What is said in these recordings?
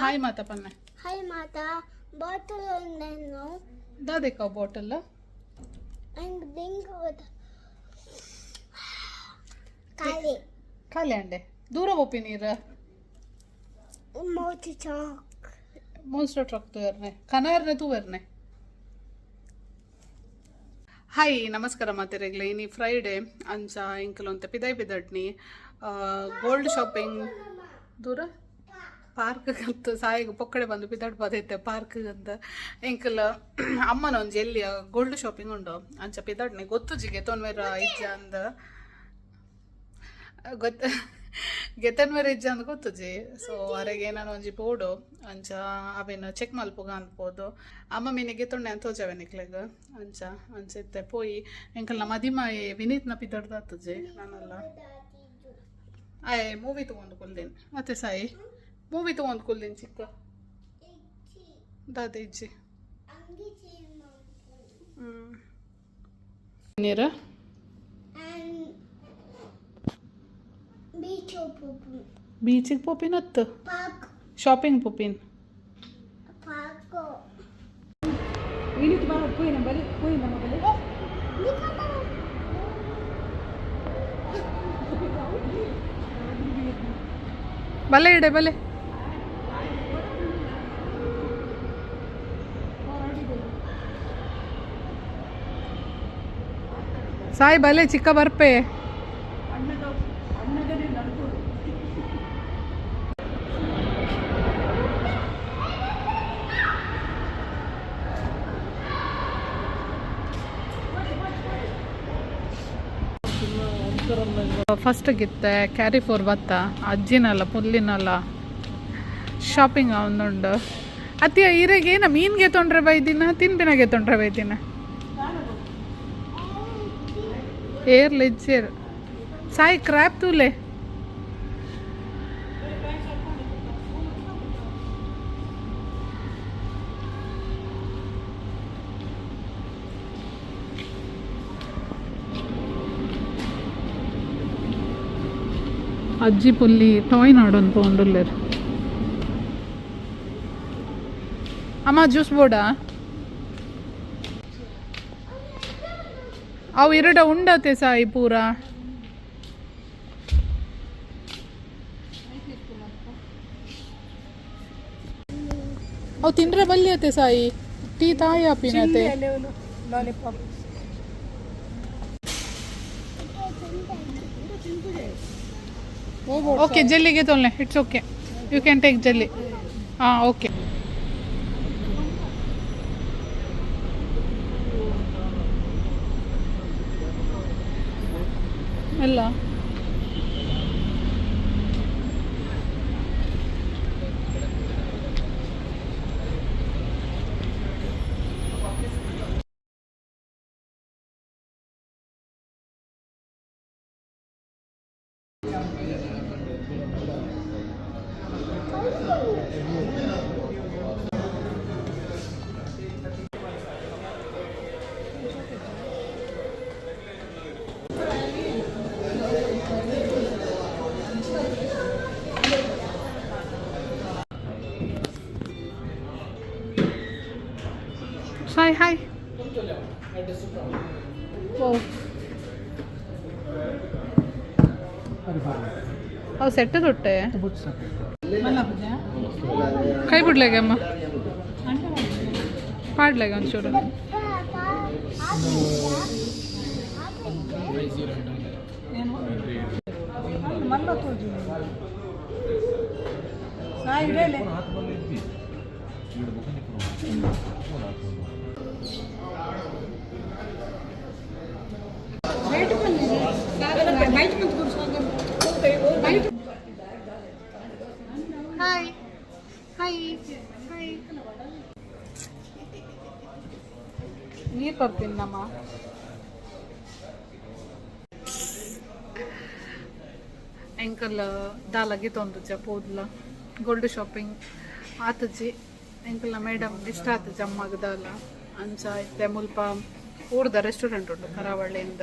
Hi ಮಾತಾ ಪನ್ನ hi ಮಾತಾ ಬಾಟಲ್ ಒಂದೇನು ದಾದೇಕಾವ್ ಬಾಟಲ್ ಹಂಗೆ ದಿಂಗ್ ಖಾಲಿ ಖಾಲಿ ಅಂಡೆ ದೂರ ಒಪ್ಪಿ ನೀರು ಮೋಚಿ ಚಾಕ್ ಮೋನ್ಸ್ಟರ್ ಟ್ರಕ್ ತೂರ್ನೆ ಕನ ಇರ್ನೆ ತೂವರ್ನೆ ಹಾಯ್ ನಮಸ್ಕಾರ ಮಾತಿರೆಗ್ಲೆ ಇನಿ ಫ್ರೈಡೇ ಅಂಚ ಇಂಕಲೊಂತೆ ಪಿದೈ ಪಿದಡ್ನಿ. ಗೋಲ್ಡ್ ಶಾಪಿಂಗ್ ದೂರ? ಪಾರ್ಕ್ ಅಂತ ಸಾಯಿಗೆ ಪೊಕ್ಕಡೆ ಬಂದು ಪಿದಾಡ್ ಬದೈತೆ ಪಾರ್ಕ್ ಅಂತ ಇಂಕಲ್ ಅಮ್ಮನ ಒಂಜಿ ಎಲ್ಲಿ ಗೋಲ್ಡ್ ಶಾಪಿಂಗ್ ಉಂಡು? ಅಂಚ ಪಿದಾಡ್ನಿ. ಗೊತ್ತು ಜಿಗೆ, ತೊನ್ವೇರ ಇಜ್ಜ ಅಂದ. ಗೊತ್ತ ಗೆತನ್ ಮ್ಯಾರೇಜ್ ಇಜ್ಜ ಅಂತ ಗೊತ್ತುಜಿ? ಸೊ ಹೊರಗೆ ನಾನು ಒಂಜಿ ಪೋಡು ಅಂಚ ಅವೇನು ಚೆಕ್ ಮಲ್ಪುಗ ಅನ್ಬೋದು ಅಮ್ಮ ಮೀನೆ ಗೆತೊಂಡೆ ಅಂತ ಹೋಜವೆ ನಿಕ್ಲೆಗ್. ಅಂಚ ಅಂಚಿತ್ತೆ ಪೋಯಿ. ಎಂಕಲ್ನ ಮದಿಮ ವಿನೀತ್ನ ಪಿದಡ್ದಾತುಜಿ ನಾನಲ್ಲ. ಆಯ್ ಮೂವಿ ತಗೊಂಡು ಕುಲ್ದೀನಿ. ಮತ್ತೆ ಸಾಯಿ ಮೂವಿ ತಗೊಂಡು ಕುಲ್ದೀನಿ ಚಿಕ್ಕ. ದಾದ ಇಜ್ಜಿ. ಹ್ಞೂ ನೀರ? ಬೀಚಿಗೆ ಪೋಪಿನ್ ಬೀಚಿಗೆ ಪೋಪಿನ್ ಹತ್ತು ಪಾರ್ಕ್ ಶಾಪಿಂಗ್ ಪೋಪಿನ್ ಪಾರ್ಕ್ ಇಳಿತು ಬಾರ ಕೂಯಿ ನಮ್ಮ ಬಲಿ ಕೂಯಿ ನಮ್ಮ ಬಲಿ ಬಲೆ ಇಡೆ ಬಲೆ ಸಾಯಿ ಬಲೆ ಚಿಕ್ಕ ಬರ್ಪೆ ಫಸ್ಟ್ ಗಿತ್ತೆ ಕ್ಯಾರಿ ಫೋರ್ ಬತ್ತ ಅಜ್ಜಿನಲ್ಲ, ಪುಲ್ಲಿನಲ್ಲ ಶಾಪಿಂಗ್ ಅವನುಂಡು ಅತ್ತಿಯ ಈರೆಗೆ ಏನ ಮೀನ್ಗೆ ತೊಂದರೆ ಬೈದಿನ ತಿನ್ಬಿನಾಗೆ ತೊಂದರೆ ಬೈದಿನ? ಏರ್ಲಿಜ್ಜೇರ್ ಸಾಯಿ ಕ್ರ್ಯಾಪ್ ತೂಲೆ. ಅಜ್ಜಿ ಪುಲ್ಲಿ ಟಾಯ್ ನಾಡೊಂದು ಪೌಂಡುಲ್ಲೇರು ಅಮ್ಮ, ಜ್ಯೂಸ್ ಬೋರ್ಡಾ? ಅವು ಎರಡ ಉಂಡತೆ ಸಾಯಿ ಪೂರ? ಅವು ತಿಂದ್ರೆ ಬಲ್ಲಿಯತೆ ಸಾಯಿ, ಟೀ ತಾಯಿ ಅಪ್ಪಿನತೆ okay ಜಲ್ಲಿಗೆ ತೊಲ್ಲೆ it's okay you can take jelly ಹಾಂ ಓಕೆ ಇಲ್ಲ ಹಾಯ್ ಹಾಯ್ ಓ ಅವು ಸೆಟ್ ತೊಟ್ಟೆ ಕೈ ಬಿಡ್ಲಾಗೆ ಅಮ್ಮ ಪಾಡ್ಲಾಗೆ ಒಂಚೂರು ಹಾಯ್ ಹಾಯ್ ಹಾಯ್ ನೀರು ಬರ್ತೀನಿ ನಮ್ಮ. ಎಂಕಲ್ ದಾಲಾಗಿ ತೊಂದುಜ ಪೋದ್ಲ. ಗೋಲ್ಡ್ ಶಾಪಿಂಗ್ ಆತಜಿ ಎಂಕಲ್ನ ಮೇಡಮ್ ಇಷ್ಟ ಆತಜ್ಜಿ, ಅಮ್ಮಗ ದಾಲ. ಅಂಚ ಇತ್ತೆ, ಮುಲ್ಪ, ಊರ್ದ ರೆಸ್ಟೋರೆಂಟ್ ಉಂಟು, ಕರಾವಳಿಯಿಂದ.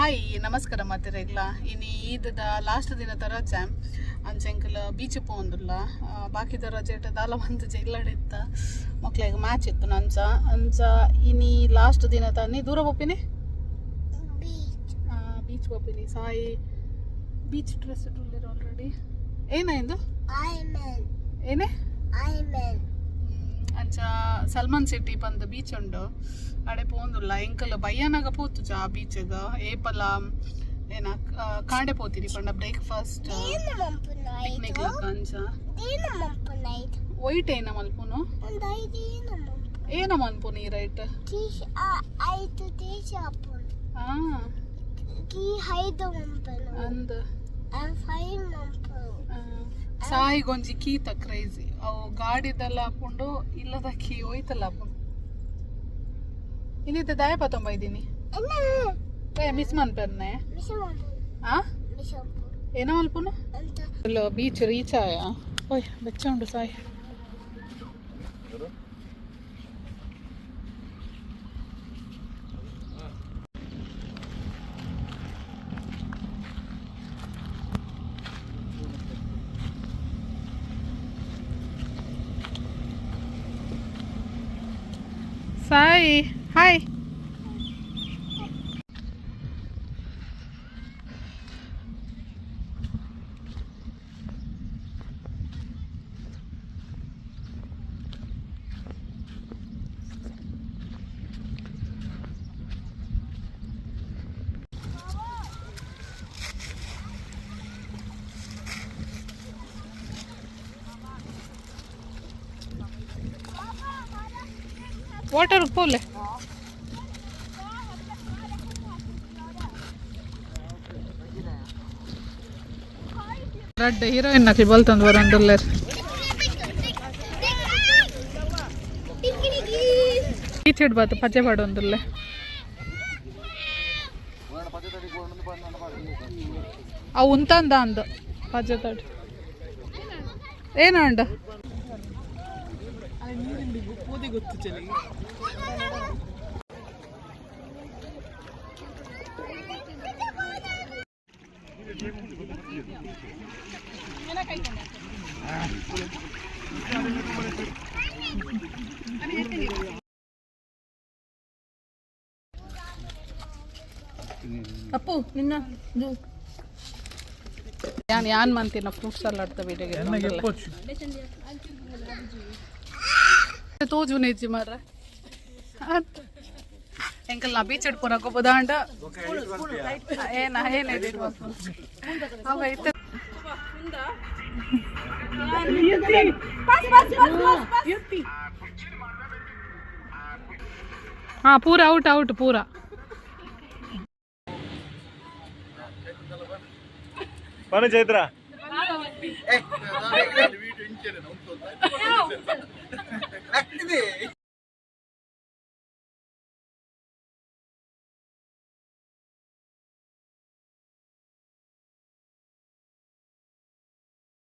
ಹಾಯ್ ನಮಸ್ಕಾರ ಮಾತಿರಲ್ಲ ಇನ್ನು ಈದದ ಲಾಸ್ಟ್ ದಿನ ರಜೆ. ಅಂಚೆಂಕಲ್ ಬೀಚ್ ಪೋಂದುಲ್ಲ ಬಾಕಿದ ರಜೆಟ್ ದಾಲ ಒಂದು ಇಲ್ಲಡಿತ್ತ ಮಕ್ಕಳಿಗೆ ಮ್ಯಾಚ್ ಇತ್ತು ನಂಚ ಅಂಚ ಇನಿ ಲಾಸ್ಟ್ ದಿನ ನೀ ದೂರ ಬೊಪ್ಪಿನಿ. ಬೀಚ್ ಬೊಪ್ಪಿನಿ ಸಾಯಿ ಬೀಚ್ ಡ್ರೆಸ್ ಇಟ್ಟಿಲ್ಲ ಆಲ್ರೆಡಿ ಏನಾಯ್ತು. ಏನೇ. ಅಂಚ ಸಲ್ಮಾನ್ ಸಿಟಿ ಬಂದು ಬೀಚ್ ಉಂಡು. ಅಡೆ ಪೋಂದುಲ್ಲ ಎಂಕಲ್ ಬಯ್ಯನಾಗ ಪೋತು ಆ ಬೀಚಗ ಏಪಲ ಏನ ಕಾಂಡೆ ಪೋತಿರಿ ಪಂಡ ಬ್ರೇಕ್ಫಾಸ್ಟ್ ಪಿಕ್ನಿಕ್ ನೈಟ್ ಲಕ್ಕ ಅಂಚ ಏನು ಮಂಪು ನೈಟ್ ಒಯ್ಟ್ ಏನ ಮಲ್ಪುನು ಏನು ಮಂಪು ಏನ ಮನ್ಪು ನೀ ರೈಟ್ ಅಂದ್ ಸಾಯಿಗೊಂಜಿ ಕೀತ ಕ್ರೇಜಿ ಅವು ಗಾಡಿದೆಲ್ಲ ಹಾಕೊಂಡು ಇಲ್ಲದ ಕೀ ಹೋಯ್ತಲ್ಲ ಹಾಕೊಂಡು. ಇನ್ನಿದ್ದ ದಾಯ ಪತ್ತೊಂಬ ಇದ್ದೀನಿ ಎನ್ನ ಏ ಮಿಸ್ ಮನ್ಪೆರ್ನೆ ಮಿಶ ಮಂಪು ಆ ಮಿಶ ಮಂಪು ಏನ ಮಲ್ಪುನು ಅಂತ ಅಲ್ಲ ಬೀಚ್ ರೀಚ್ ಆಯ ಓಯ್ ಬೆಚ್ಚ ಉಂಟು ಸಾಯ್ ಸಾಯಿ hay Papa, Papa. ವಾಟರ್ ಪೋಲೆ ರಡ್ಡ ಹೀರೋಯಿನ್ ನಕಲಿ ಬಲ್ತಂದು ಬರಂದುಲ್ಲರ್ ಈಚಿಡ್ ಬಾತು ಪಜೆ ಪಾಡೊಂದುಲ್ಲೆ ಅವು ಉಂತಂದ ಅಂದು. ಪಜೆ ತಡಿ. ಏನುಂಡು ಅಪ್ಪು ನಿನ್ನ ಯಾನ್ ಯಾನ್ ಮಂತಿನ ಫ್ರೂಟ್ ಸಲಾಡ್ ವಿಡಿಯೋಗೆ ತೋಜು ನೆಜ್ಜಿ ಮಾರ ಎಂಕಲ್ ನಾ ಬೀಚ್ ಇಟ್ಕೊನಕ ಬದಾಂಡ ಏನ ಏನ ಐತೆ ಹಾ, ಪೂರ ಔಟ್ ಔಟ್, ಪೂರ. ಬನ್ನಿ ಚೈತ್ರ. ఇది